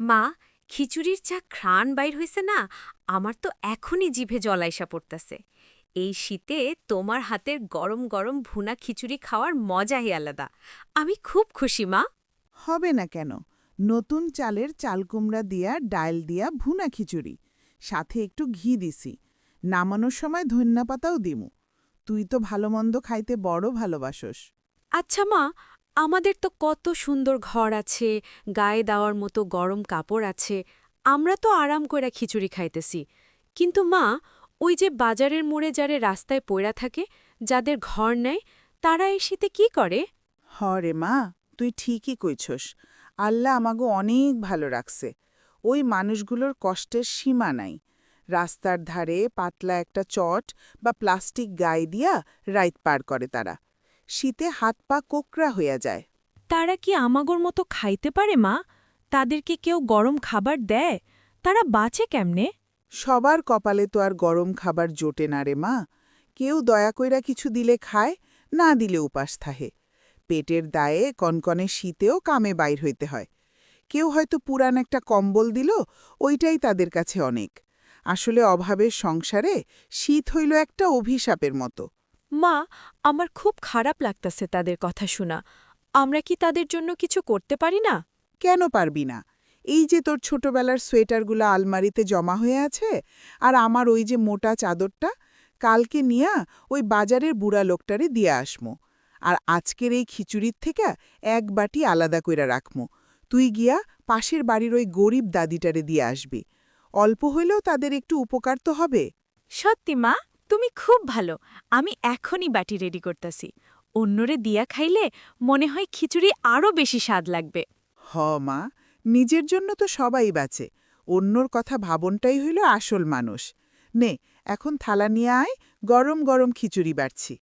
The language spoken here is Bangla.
মা খিচুড়ির চা ঘ্রাণ বাইর হইছে না আমার তো এখনই জিভে জলাইসা পড়তাছে। এই শীতে তোমার হাতের গরম গরম ভুনা খিচুড়ি খাওয়ার মজাই আলাদা। আমি খুব খুশি মা। হবে না কেন? নতুন চালের চালকুমড়া দিয়া ডাল দিয়া ভুনা খিচুড়ি। সাথে একটু ঘি দিছি। নামানোর সময় ধন্যা পাতাও দিমু। তুই তো ভালো মন্দ খাইতে বড় ভালোবাসস। আচ্ছা মা আমাদের তো কত সুন্দর ঘর আছে, গায়ে দেওয়ার মতো গরম কাপড় আছে, আমরা তো আরাম করে খিচুড়ি খাইতেছি। কিন্তু মা, ওই যে বাজারের মোড়ে যারে রাস্তায় পড়া থাকে, যাদের ঘর নেয়, তারা এই শীতে কি করে? হ রে মা, তুই ঠিকই কইছস। আল্লাহ আমাগো অনেক ভালো রাখছে। ওই মানুষগুলোর কষ্টের সীমা নাই। রাস্তার ধারে পাতলা একটা চট বা প্লাস্টিক গায়ে দিয়া রাইত পার করে তারা। শীতে হাত পা কোকড়া হইয়া যায়। তারা কি আমাগোর মতো খাইতে পারে মা? তাদেরকে কেউ গরম খাবার দেয়? তারা বাঁচে কেমনে? সবার কপালে তো আর গরম খাবার জোটে না রে মা। কেউ দয়া কইরা কিছু দিলে খায় না দিলে উপাস থাহে। পেটের দায়ে কনকনে শীতেও কামে বাইর হইতে হয়। কেউ হয়তো পুরান একটা কম্বল দিল ওইটাই তাদের কাছে অনেক। আসলে অভাবের সংসারে শীত হইল একটা অভিশাপের মতো। মা আমার খুব খারাপ লাগতাছে তাদের কথা শোনা। আমরা কি তাদের জন্য কিছু করতে পারি না? কেন পারবি না? এই যে তোর ছোটবেলার সোয়েটারগুলো আলমারিতে জমা হয়ে আছে আর আমার ওই যে মোটা চাদরটা কালকে নিয়া ওই বাজারের বুড়া লোকটারে দিয়ে আসমো। আর আজকের এই খিচুড়ির থেকে এক বাটি আলাদা কইরা রাখমো। তুই গিয়া পাশের বাড়ির ওই গরিব দাদিটারে দিয়ে আসবি। অল্প হইলেও তাদের একটু উপকার তো হবে। সত্যি মা তুমি খুব ভালো, আমি এখনই বাটি রেডি করতাছি। অন্যরে দিয়া খাইলে মনে হয় খিচুড়ি আরও বেশি স্বাদ লাগবে। হ মা, নিজের জন্য তো সবাই বাঁচে, অন্যর কথা ভাবনটাই হইল আসল মানুষ। নে, এখন থালা নিয়ে আয়, গরম গরম খিচুড়ি বাড়ছি।